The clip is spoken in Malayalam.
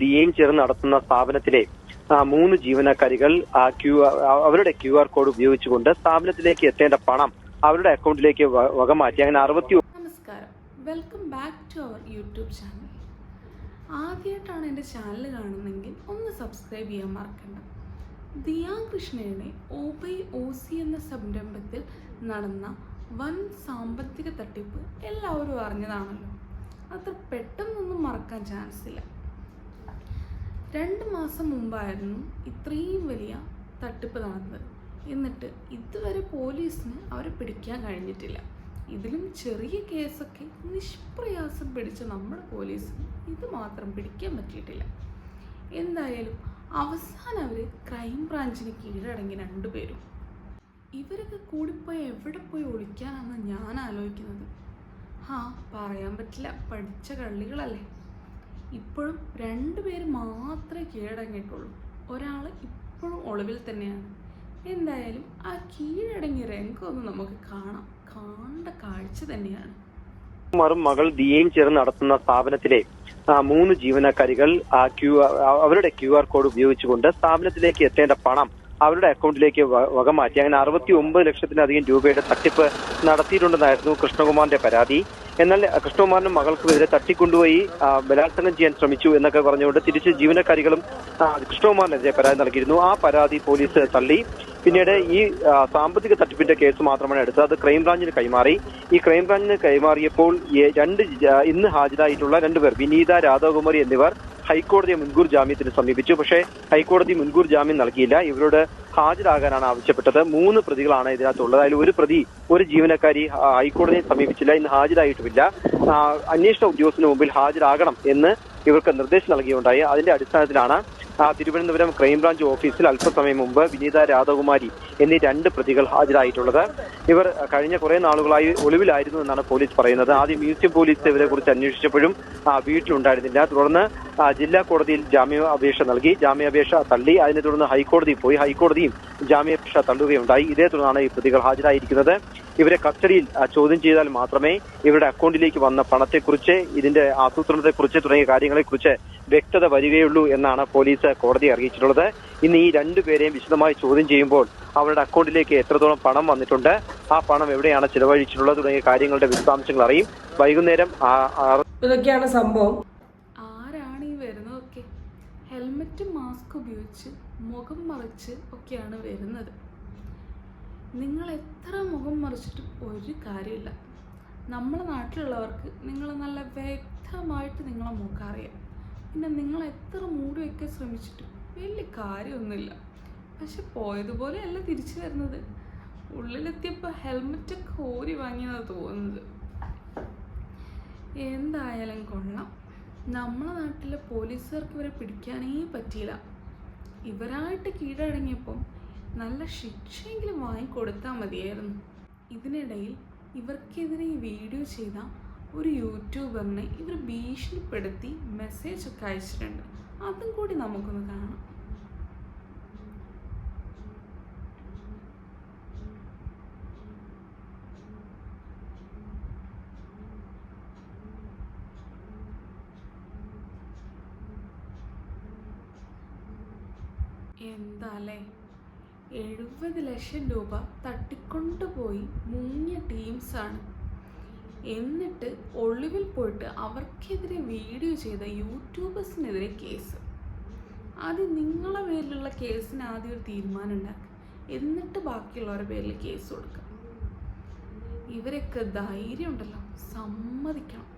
ഡിഎയും ചേർന്ന് നടത്തുന്ന സ്ഥാപനത്തിലെ മൂന്ന് ജീവനക്കാരികൾ ക്യു അവരുടെ ക്യു ആർ കോഡ് ഉപയോഗിച്ചുകൊണ്ട് സ്ഥാപനത്തിലേക്ക് എത്തേണ്ട പണം അവരുടെ അക്കൗണ്ടിലേക്ക് വക വകമാറ്റി അങ്ങനെ അറുപത്തി നമസ്കാരം. Welcome back to our YouTube channel. ആദ്യമായിട്ടാണ് എന്റെ ചാനൽ കാണുന്നതെങ്കിൽ ഒന്ന് സബ്സ്ക്രൈബ് ചെയ്യാൻ മറക്കണ്ട. ദിയാ കൃഷ്ണയുടെ ഒ ബൈ ഒ സി എന്ന സംരംഭത്തിൽ നടന്ന വൻ സാമ്പത്തിക തട്ടിപ്പ് എല്ലാവരും അറിഞ്ഞതാണല്ലോ. അത്ര പെട്ടെന്നൊന്നും മറക്കാൻ ചാൻസ് ഇല്ല. രണ്ട് മാസം മുമ്പായിരുന്നു ഇത്രയും വലിയ തട്ടിപ്പ് നടന്നത്. എന്നിട്ട് ഇതുവരെ പോലീസിന് അവരെ പിടിക്കാൻ കഴിഞ്ഞിട്ടില്ല. ഇതിലും ചെറിയ കേസൊക്കെ നിഷ്പ്രയാസം പിടിച്ച നമ്മുടെ പോലീസിന് ഇത് മാത്രം പിടിക്കാൻ പറ്റിയിട്ടില്ല. എന്തായാലും അവസാനം അവർ ക്രൈം ബ്രാഞ്ചിന് കീഴടങ്ങി രണ്ടുപേരും ഇവരൊക്കെ കൂടിപ്പോയി എവിടെ പോയി ഒളിക്കാനാണെന്ന് ഞാൻ ആലോചിക്കുന്നത്. ആ പറയാൻ പറ്റില്ല. പഠിച്ച കള്ളികളല്ലേ. ഇപ്പോഴും രണ്ടുപേര് മാത്രമേ കീഴടങ്ങിയിട്ടുള്ളൂ. ഒരാൾ ഇപ്പോഴും ഒളിവിൽ തന്നെയാണ്. എന്തായാലും ആ കീഴടങ്ങിയ രംഗമൊന്നും നമുക്ക് കാണാം. കാണേണ്ട കാഴ്ച തന്നെയാണ്. കുമാറും മകൾ ദിയയും ചേർന്ന് നടത്തുന്ന സ്ഥാപനത്തിലെ മൂന്ന് ജീവനക്കാരികൾ ക്യു അവരുടെ ക്യു ആർ കോഡ് ഉപയോഗിച്ചുകൊണ്ട് സ്ഥാപനത്തിലേക്ക് എത്തേണ്ട പണം അവരുടെ അക്കൗണ്ടിലേക്ക് വക വകമാറ്റി. അങ്ങനെ അറുപത്തി ഒമ്പത് ലക്ഷത്തിലധികം രൂപയുടെ തട്ടിപ്പ് നടത്തിയിട്ടുണ്ടെന്നായിരുന്നു കൃഷ്ണകുമാറിന്റെ പരാതി. എന്നാൽ കൃഷ്ണകുമാറിനും മകൾക്കുമെതിരെ തട്ടിക്കൊണ്ടുപോയി ബലാത്സംഗം ചെയ്യാൻ ശ്രമിച്ചു എന്നൊക്കെ പറഞ്ഞുകൊണ്ട് തിരിച്ച് ജീവനക്കാരികളും കൃഷ്ണകുമാറിനെതിരെ പരാതി നൽകിയിരുന്നു. ആ പരാതി പോലീസ് തള്ളി. പിന്നീട് ഈ സാമ്പത്തിക തട്ടിപ്പിന്റെ കേസ് മാത്രമാണ് എടുത്തത്. അത് ക്രൈംബ്രാഞ്ചിന് കൈമാറി. ഈ ക്രൈംബ്രാഞ്ചിന് കൈമാറിയപ്പോൾ രണ്ട് ഇന്ന് ഹാജരായിട്ടുള്ള രണ്ടുപേർ വിനീത രാധാകുമാരി എന്നിവർ ഹൈക്കോടതിയെ മുൻകൂർ ജാമ്യത്തിന് സമീപിച്ചു. പക്ഷേ ഹൈക്കോടതി മുൻകൂർ ജാമ്യം നൽകിയില്ല. ഇവരോട് ഹാജരാകാനാണ് ആവശ്യപ്പെട്ടത്. മൂന്ന് പ്രതികളാണ് ഇതിനകത്തുള്ളത്. അതിൽ ഒരു പ്രതി ഒരു ജീവനക്കാരി ഹൈക്കോടതിയെ സമീപിച്ചില്ല. ഇന്ന് ഹാജരായിട്ടുമില്ല. അന്വേഷണ ഉദ്യോഗസ്ഥന് മുമ്പിൽ ഹാജരാകണം എന്ന് ഇവർക്ക് നിർദ്ദേശം നൽകിയുണ്ടായി. അതിന്റെ അടിസ്ഥാനത്തിലാണ് തിരുവനന്തപുരം ക്രൈംബ്രാഞ്ച് ഓഫീസിൽ അല്പസമയം മുമ്പ് വിനീത രാധകുമാരി എന്നീ രണ്ട് പ്രതികൾ ഹാജരായിട്ടുള്ളത്. ഇവർ കഴിഞ്ഞ കുറെ നാളുകളായി ഒളിവിലായിരുന്നു എന്നാണ് പോലീസ് പറയുന്നത്. ആദ്യം മ്യൂസിയം പോലീസ് ഇവരെ കുറിച്ച് അന്വേഷിച്ചപ്പോഴും വീട്ടിലുണ്ടായിരുന്നില്ല. തുടർന്ന് ജില്ലാ കോടതിയിൽ ജാമ്യാപേക്ഷ നൽകി. ജാമ്യാപേക്ഷ തള്ളി. അതിനെ തുടർന്ന് ഹൈക്കോടതിയിൽ പോയി. ഹൈക്കോടതിയും ജാമ്യാപേക്ഷ തള്ളുകയുണ്ടായി. ഇതേ തുടർന്നാണ് ഈ പ്രതികൾ ഹാജരായിരിക്കുന്നത്. ഇവരെ കസ്റ്റഡിയിൽ ചോദ്യം ചെയ്താൽ മാത്രമേ ഇവരുടെ അക്കൗണ്ടിലേക്ക് വന്ന പണത്തെക്കുറിച്ച് ഇതിന്റെ ആസൂത്രണത്തെക്കുറിച്ച് തുടങ്ങിയ കാര്യങ്ങളെക്കുറിച്ച് വ്യക്തത വരികയുള്ളൂ എന്നാണ് പോലീസ് കോടതിയെ അറിയിച്ചിട്ടുള്ളത്. ഇന്ന് ഈ രണ്ടുപേരെയും വിശദമായി ചോദ്യം ചെയ്യുമ്പോൾ അവരുടെ അക്കൗണ്ടിലേക്ക് എത്രത്തോളം പണം വന്നിട്ടുണ്ട് ആ പണം എവിടെയാണ് ചിലവഴിച്ചിട്ടുള്ളത് തുടങ്ങിയ കാര്യങ്ങളുടെ വിശദാംശങ്ങൾ അറിയും. വൈകുന്നേരം ഇതൊക്കെയാണ് സംഭവം. ആരാണ് ഈ വരുന്നതൊക്കെ ഹെൽമറ്റും മാസ്ക് ഉപയോഗിച്ച് മുഖം മറച്ച് ഒക്കെയാണ് വരുന്നത്. നിങ്ങൾ എത്ര മുഖം മറിച്ചിട്ടും ഒരു കാര്യമില്ല. നമ്മുടെ നാട്ടിലുള്ളവർക്ക് നിങ്ങൾ നല്ല വ്യക്തമായിട്ട് നിങ്ങളെ മുഖം അറിയാം പിന്നെ നിങ്ങൾ എത്ര മൂടി വയ്ക്കാൻ ശ്രമിച്ചിട്ടും വലിയ കാര്യമൊന്നുമില്ല. പക്ഷെ പോയതുപോലെയല്ല തിരിച്ചു വരുന്നത്. ഉള്ളിലെത്തിയപ്പോൾ ഹെൽമെറ്റൊക്കെ ഓരി വാങ്ങിയതാണ് തോന്നുന്നത്. എന്തായാലും കൊള്ളാം. നമ്മളെ നാട്ടിലെ പോലീസുകാർക്ക് ഇവരെ പിടിക്കാനേ പറ്റിയില്ല. ഇവരായിട്ട് കീഴടങ്ങിയപ്പം നല്ല ശിക്ഷയെങ്കിലും വാങ്ങിക്കൊടുത്താൽ മതിയായിരുന്നു. ഇതിനിടയിൽ ഇവർക്കെതിരെ ഈ വീഡിയോ ചെയ്ത ഒരു യൂട്യൂബറിനെ ഇവർ ഭീഷണിപ്പെടുത്തി മെസ്സേജ് ഒക്കെ അയച്ചിട്ടുണ്ട്. അതും കൂടി നമുക്കൊന്ന് കാണാം. എന്താല്ലേ എഴുപത് ലക്ഷം രൂപ തട്ടിക്കൊണ്ടുപോയി മുങ്ങിയ ടീംസാണ്. എന്നിട്ട് ഒളിവിൽ പോയിട്ട് അവർക്കെതിരെ വീഡിയോ ചെയ്ത യൂട്യൂബേഴ്സിനെതിരെ കേസ്. ആദ്യം നിങ്ങളെ പേരിലുള്ള കേസിന് ആദ്യം ഒരു തീരുമാനം ഉണ്ടാക്കുക എന്നിട്ട് ബാക്കിയുള്ളവരുടെ പേരിൽ കേസ് കൊടുക്കുക ഇവരൊക്കെ ധൈര്യം ഉണ്ടല്ലോ സമ്മതിക്കണം.